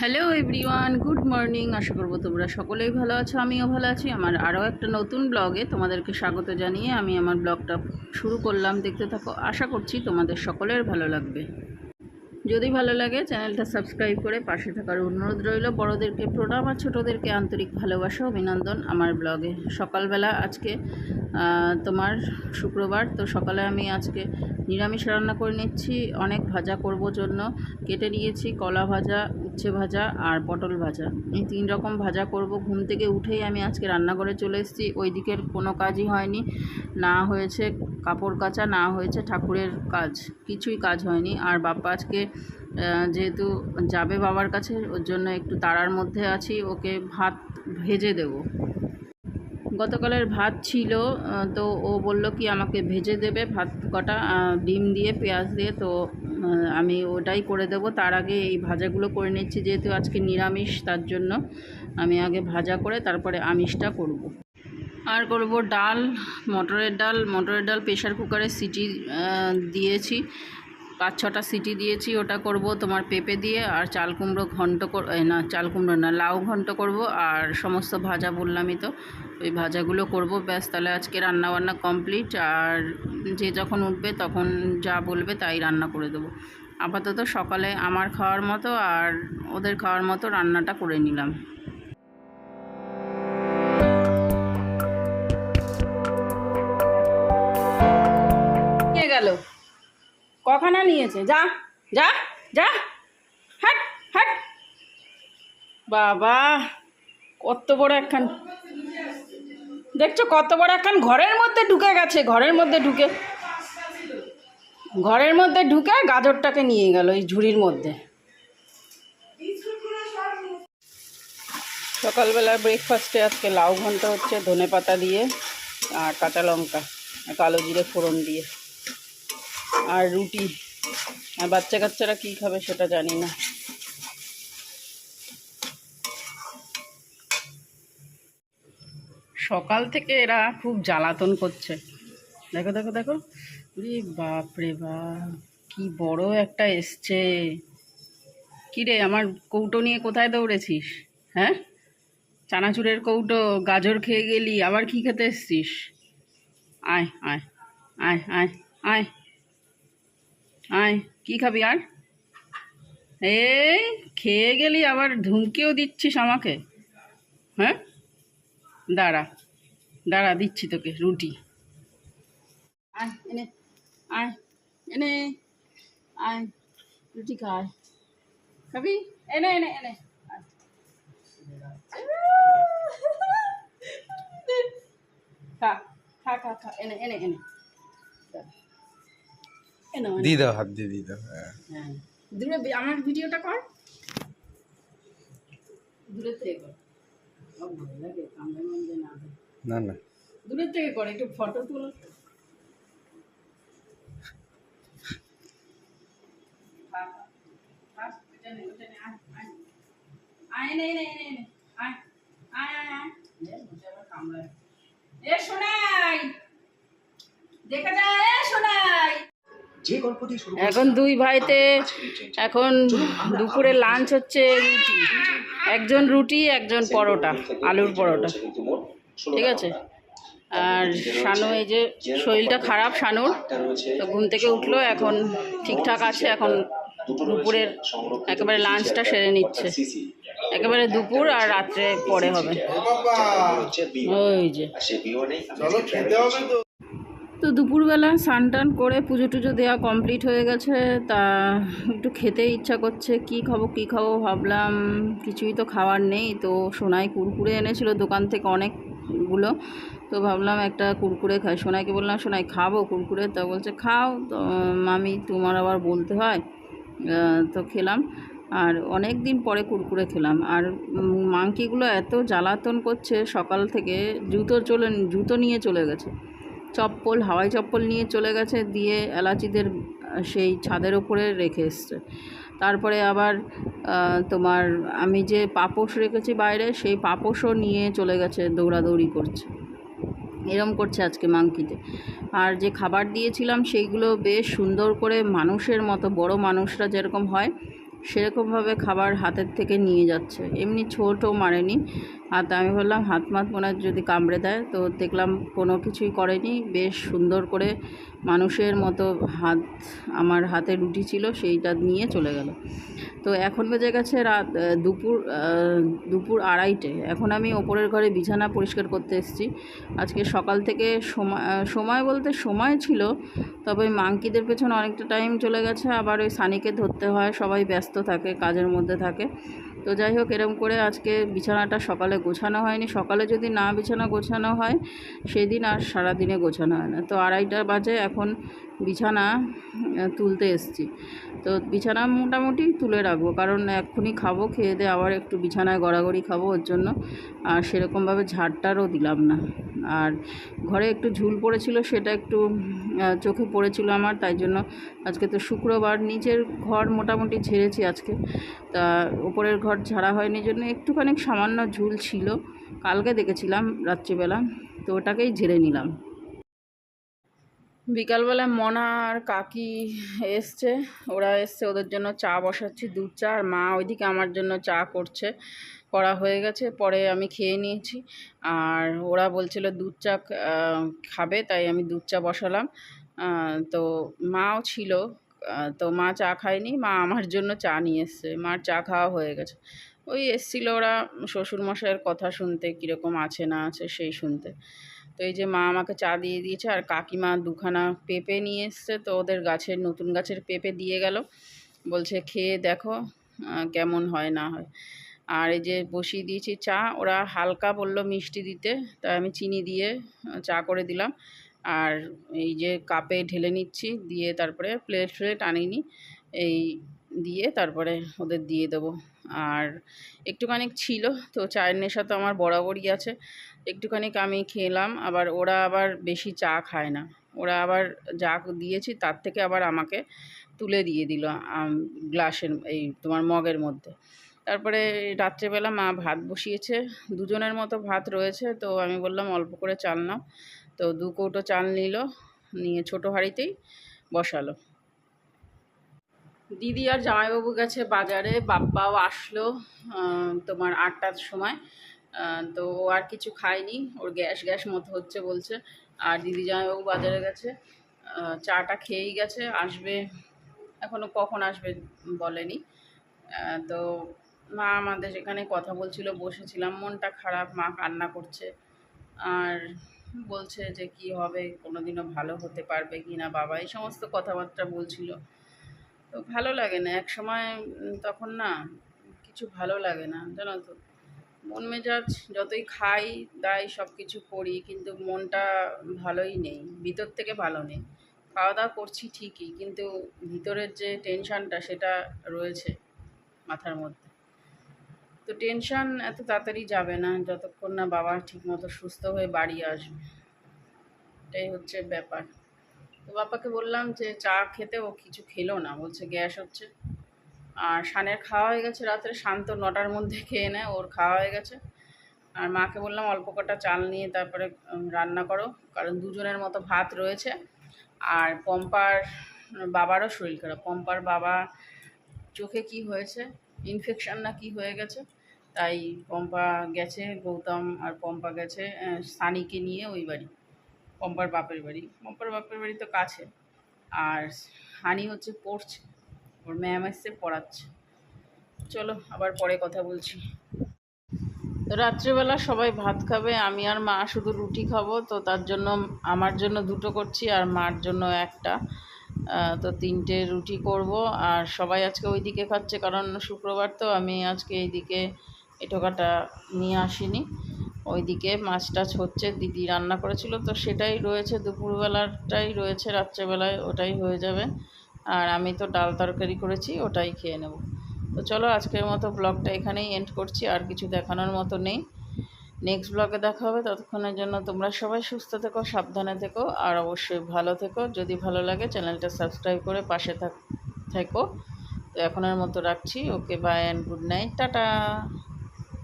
Hello everyone good morning আশা করব তোমরা সকলেই ভালো আছো, আমিও ভালো আছি। আমার আরও একটা নতুন ব্লগে তোমাদেরকে স্বাগত জানিয়ে আমি আমার ব্লগটা শুরু করলাম। দেখতে থাকো, আশা করছি তোমাদের সকলের ভালো লাগবে। যদি ভালো লাগে, চ্যানেলটা সাবস্ক্রাইব করে পাশে থাকার অনুরোধ রইল। বড়োদেরকে প্রণাম আর ছোটোদেরকে আন্তরিক ভালোবাসা অভিনন্দন আমার ব্লগে। সকালবেলা আজকে তোমার শুক্রবার, তো সকালে আমি আজকে নিরামিষ রান্না করে নিচ্ছি। অনেক ভাজা করব জন্য। কেটে নিয়েছি কলা ভাজা, উচ্ছে ভাজা আর পটল ভাজা। এই তিন রকম ভাজা করব। ঘুম থেকে উঠেই আমি আজকে রান্নাঘরে চলে এসেছি। ওই দিকের কোনো কাজই হয়নি। না হয়েছে কাপড় কাচা, না হয়েছে ঠাকুরের কাজ। কিছুই কাজ হয়নি। আর বাপ্পা আজকে যেহেতু যাবে বাবার কাছে, ওর জন্য একটু তাড়ার মধ্যে আছি। ওকে ভাত ভেজে দেবো। গতকালের ভাত ছিল তো ও বলল কি আমাকে ভেজে দেবে ভাত কটা ডিম দিয়ে, পেঁয়াজ দিয়ে, তো আমি ওটাই করে দেবো। তার আগে এই ভাজাগুলো করে নিচ্ছি, যেহেতু আজকে নিরামিষ, তার জন্য আমি আগে ভাজা করে তারপরে আমিষটা করব। আর করব ডাল, মটরের ডাল। মটরের ডাল প্রেশার কুকারে সিটি দিয়েছি। পাঁচ ছটা সিটি দিয়েছি, ওটা করব তোমার পেঁপে দিয়ে আর চাল কুমড়ো ঘন্ট না, চাল কুমড়ো না, লাউ ঘন্ট করব আর সমস্ত ভাজা বললামই তো, ওই ভাজাগুলো করব, ব্যাস তাহলে আজকে রান্না বান্না কমপ্লিট আর যে যখন উঠবে তখন যা বলবে তাই রান্না করে দেবো। আপাতত সকালে আমার খাওয়ার মতো আর ওদের খাওয়ার মতো রান্নাটা করে নিলাম। কখানা নিয়েছে? যা যা যা। হাট হাট। বাবা, কত বড় একখান। দেখছ কত বড় একখান ঘরের মধ্যে ঢুকে গেছে, ঘরের মধ্যে ঢুকে। ঘরের মধ্যে ঢুকে গাজরটাকে নিয়ে গেল এই ঝুড়ির মধ্যে। সকালবেলা ব্রেকফাস্টে আজকে লাউ ঘন্ট হচ্ছে ধনে পাতা দিয়ে আর কাঁচা লঙ্কা কালো জিরে ফোড়ন দিয়ে। আর রুটি। আর বাচ্চা কাচ্চারা কী খাবে সেটা জানি না। সকাল থেকে এরা খুব জ্বালাতন করছে। দেখো দেখো দেখো। রে বাপ রে বাপ কি বড় একটা এসছে। কি রে আমার কৌটো নিয়ে কোথায় দৌড়েছিস? হ্যাঁ? চানাচুরের কৌটো, গাজর খেয়ে গেলি, আবার কি খেতে এসছিস? আয় আয় আয় আয় আয়। আয়, কি খাবি আর? এই, খেয়ে গেলি, আবার ধুমকেও দিচ্ছিস আমাকে। হ্যাঁ? দাঁড়া দাঁড়া, দিচ্ছি তোকে রুটি। আয়, এনে আয় এনে, আয়, রুটি খায় খাবি? এনে এনে এনে খা খা খা খা, এনে এনে এনে। দিয়ে দাও হাত দিয়ে দিয়ে দাও হ্যাঁ। হ্যাঁ। দূরে আমার ভিডিওটা কর। দূরের থেকে না না দূরের থেকে একটু ফটো তুল। আয়, আয়, আয়, আয়, আয়। এ সোনাই! দেখা যায় এ শুরু এখন দুই ভাইতে এখন দুপুরে লাঞ্চ হচ্ছে রুটি। একজন রুটি একজন পরোটা আলুর পরোটা। ঠিক আছে? আর শানু এই যে শরীরটা খারাপ শানুর তো ঘুম থেকে উঠল এখন ঠিকঠাক আছে এখন দুপুরের একেবারে লাঞ্চটা সেরে নিচ্ছে। একেবারে দুপুর আর রাত্রে পরে হবে। ওই যে। তো। দুপুরবেলা স্নান টান করে পুজো টুজো দেওয়া কমপ্লিট হয়ে গেছে। তা একটু খেতে ইচ্ছা করছে, কি খাব কি খাব ভাবলাম, কিছুই তো খাওয়ার নেই। তো সোনাই কুরকুরে এনেছিল দোকান থেকে অনেকগুলো। তো ভাবলাম একটা কুরকুরে খাই। সোনাইকে বললাম, সোনাই, খাব কুরকুরে? তা বলছে, খাও। তো মামি, তোমার আবার বলতে হয়? তো খেলাম। আর অনেক দিন পরে কুরকুরে খেলাম। আর মাংকিগুলো এত জ্বালাতন করছে সকাল থেকে, জুতো চলে, জুতো নিয়ে চলে গেছে। চপ্পল, হাওয়াই চপ্পল নিয়ে চলে গেছে, দিয়ে এলাচিদের সেই ছাদের ওপরে রেখে এসছে। তারপরে আবার তোমার আমি যে পাপোশ রেখেছি বাইরে, সেই পাপোশও নিয়ে চলে গেছে, দৌড়াদৌড়ি করছে। এরম করছে আজকে মাংকিতে। আর যে খাবার দিয়েছিলাম, সেইগুলো বেশ সুন্দর করে মানুষের মতো, বড় মানুষরা যেরকম হয়, সেরকমভাবে খাবার হাতের থেকে নিয়ে যাচ্ছে। এমনি ছোটও মারেনি। আর আমি বললাম, হাত মাত মনে হয় যদি কামড়ে দেয়, তো দেখলাম কোনো কিছুই করেনি। বেশ সুন্দর করে মানুষের মতো হাত, আমার হাতে রুটি ছিল, সেইটা নিয়ে চলে গেল। তো এখন বেজে গেছে রাত দুপুর দুপুর আড়াইটে। এখন আমি ওপরের ঘরে বিছানা পরিষ্কার করতে এসেছি। আজকে সকাল থেকে সময় সময় বলতে সময় ছিল, তবে মাংকিদের পেছনে অনেকটা টাইম চলে গেছে। আবার ওই সানিকে ধরতে হয়, সবাই ব্যস্ত থাকে, কাজের মধ্যে থাকে। তো যাই হোক, এরম করে আজকে বিছানাটা সকালে গোছানো হয়নি। সকালে যদি না বিছানা গোছানো হয়, সেদিন আর সারাদিনে গোছানো হয় না। তো আড়াইটা বাজে এখন বিছানা তুলতে এসছি। তো বিছানা মোটামুটি তুলে রাখব, কারণ এক্ষুনি খাব, খেয়ে দিয়ে আবার একটু বিছানায় গড়াগড়ি খাব ওর জন্য। আর সেরকমভাবে ঝাড়টারও দিলাম না। আর ঘরে একটু ঝুল পড়েছিল, সেটা একটু চোখে পড়েছিল আমার, তাই জন্য আজকে তো শুক্রবার নিচের ঘর মোটামুটি ঝেড়েছি আজকে। তা ওপরের ঘর ঝাড়া হয়নি জন্য একটুখানি সামান্য ঝুল ছিল, কালকে দেখেছিলাম রাত্রিবেলা, তো ওটাকেই ঝেড়ে নিলাম। বিকালবেলা মনা আর কাকি এসছে, ওরা এসছে ওদের জন্য চা বসাচ্ছি, দুধ চা, আর মা ওইদিকে আমার জন্য চা করছে। করা হয়ে গেছে, পরে আমি খেয়ে নিয়েছি। আর ওরা বলছিল দুধ চা খাবে, তাই আমি দুধ চা বসালাম। তো মাও ছিল তো মা চা খায়নি, মা আমার জন্য চা নিয়ে এসছে। মার চা খাওয়া হয়ে গেছে। ওই এসছিল ওরা, শ্বশুরমশাইয়ের কথা শুনতে, কীরকম আছে না আছে সেই শুনতে। তো এই যে মা আমাকে চা দিয়ে দিয়েছে, আর কাকিমা দুখানা পেঁপে নিয়ে এসছে, তো ওদের গাছের, নতুন গাছের পেঁপে দিয়ে গেল। বলছে, খেয়ে দেখো কেমন হয় না হয়। আর এই যে বসিয়ে দিয়েছি চা, ওরা হালকা বলল মিষ্টি দিতে তাই আমি চিনি দিয়ে চা করে দিলাম। আর এই যে কাপে ঢেলে নিচ্ছি, দিয়ে তারপরে প্লেট ফ্লেট আনিনি, এই দিয়ে তারপরে ওদের দিয়ে দেবো। আর একটুখানি ছিল, তো চায়ের নেশা তো আমার বরাবরই আছে। একটুখানি আমি খেলাম, আবার ওরা আবার বেশি চা খায় না। ওরা আবার যা দিয়েছি, তার থেকে আবার আমাকে তুলে দিয়ে দিল গ্লাসের, এই তোমার মগের মধ্যে। তারপরে রাত্রেবেলা মা ভাত বসিয়েছে, দুজনের মতো ভাত রয়েছে, তো আমি বললাম অল্প করে চাল নাও। তো দু কৌটো চাল নিল, নিয়ে ছোটো হাঁড়িতেই বসালো। দিদি আর জামাইবাবু গেছে বাজারে, বাপ্পাও আসলো তোমার আটটার সময়। তো ও আর কিছু খায়নি, ওর গ্যাস গ্যাস মতো হচ্ছে বলছে। আর দিদি জামাইবাবু বাজারে গেছে চাটা খেয়েই গেছে, আসবে এখনও কখন আসবে বলেনি। তো মা আমাদের এখানে কথা বলছিল, বসেছিলাম, মনটা খারাপ, মা কান্না করছে। আর বলছে যে কি হবে, কোনোদিনও ভালো হতে পারবে কি না বাবা, এই সমস্ত কথাবার্তা বলছিল। তো ভালো লাগে না, এক সময় তখন না কিছু ভালো লাগে না, জানো তো। মন মেজাজ যতই খাই, দাই সব কিছু করি, কিন্তু মনটা ভালোই নেই, ভিতর থেকে ভালো নেই। খাওয়া দাওয়া করছি ঠিকই, কিন্তু ভিতরের যে টেনশানটা সেটা রয়েছে মাথার মধ্যে। টেনশান এত তাড়াতাড়ি যাবে না, যতক্ষণ না বাবা ঠিকমতো সুস্থ হয়ে বাড়ি আসবে। এটাই হচ্ছে ব্যাপার। তো বাবাকে বললাম যে চা খেতে ও কিছু খেলো না, বলছে গ্যাস হচ্ছে। আর শানের খাওয়া হয়ে গেছে রাত্রে শান্ত নটার মধ্যে খেয়ে নেয়, ওর খাওয়া হয়ে গেছে। আর মাকে বললাম অল্প কটা চাল নিয়ে তারপরে রান্না করো, কারণ দুজনের মতো ভাত রয়েছে। আর পম্পার বাবারও শরীর খারাপ। পম্পার বাবা, চোখে কি হয়েছে? ইনফেকশন না কি হয়ে গেছে? তাই পম্পা গেছে, গৌতম আর পম্পা গেছে সানিকে নিয়ে ওই বাড়ি, পম্পার বাপের বাড়ি। পম্পার বাপের বাড়ি তো কাছে। আর হানি হচ্ছে পড়ছে, ওর ম্যাম এসছে পড়াচ্ছে। চলো, আবার পরে কথা বলছি। রাত্রিবেলা সবাই ভাত খাবে, আমি আর মা শুধু রুটি খাব, তো তার জন্য, আমার জন্য দুটো করছি আর মার জন্য একটা। তো তিনটে রুটি করব, আর সবাই আজকে ওইদিকে খাচ্ছে, কারণ শুক্রবার তো আমি আজকে এইদিকে এটোকাটা নিয়ে আসিনি। ওইদিকে মাছ টাছ হচ্ছে, দিদি রান্না করেছিল, তো সেটাই রয়েছে, দুপুরবেলাটাই রয়েছে, রাত্রেবেলায় ওটাই হয়ে যাবে। আর আমি তো ডাল তরকারি করেছি, ওটাই খেয়ে নেব। তো চলো আজকের মতো ব্লগটা এখানেই এন্ড করছি, আর কিছু দেখানোর মতো নেই। নেক্সট ব্লগে দেখা হবে, ততক্ষণের জন্য তোমরা সবাই সুস্থ থেকো, সাবধানে থেকো, আর অবশ্যই ভালো থেকো। যদি ভালো লাগে, চ্যানেলটা সাবস্ক্রাইব করে পাশে থাক, থেকো। তো এখনের মতো রাখছি, okay bye and good night tata!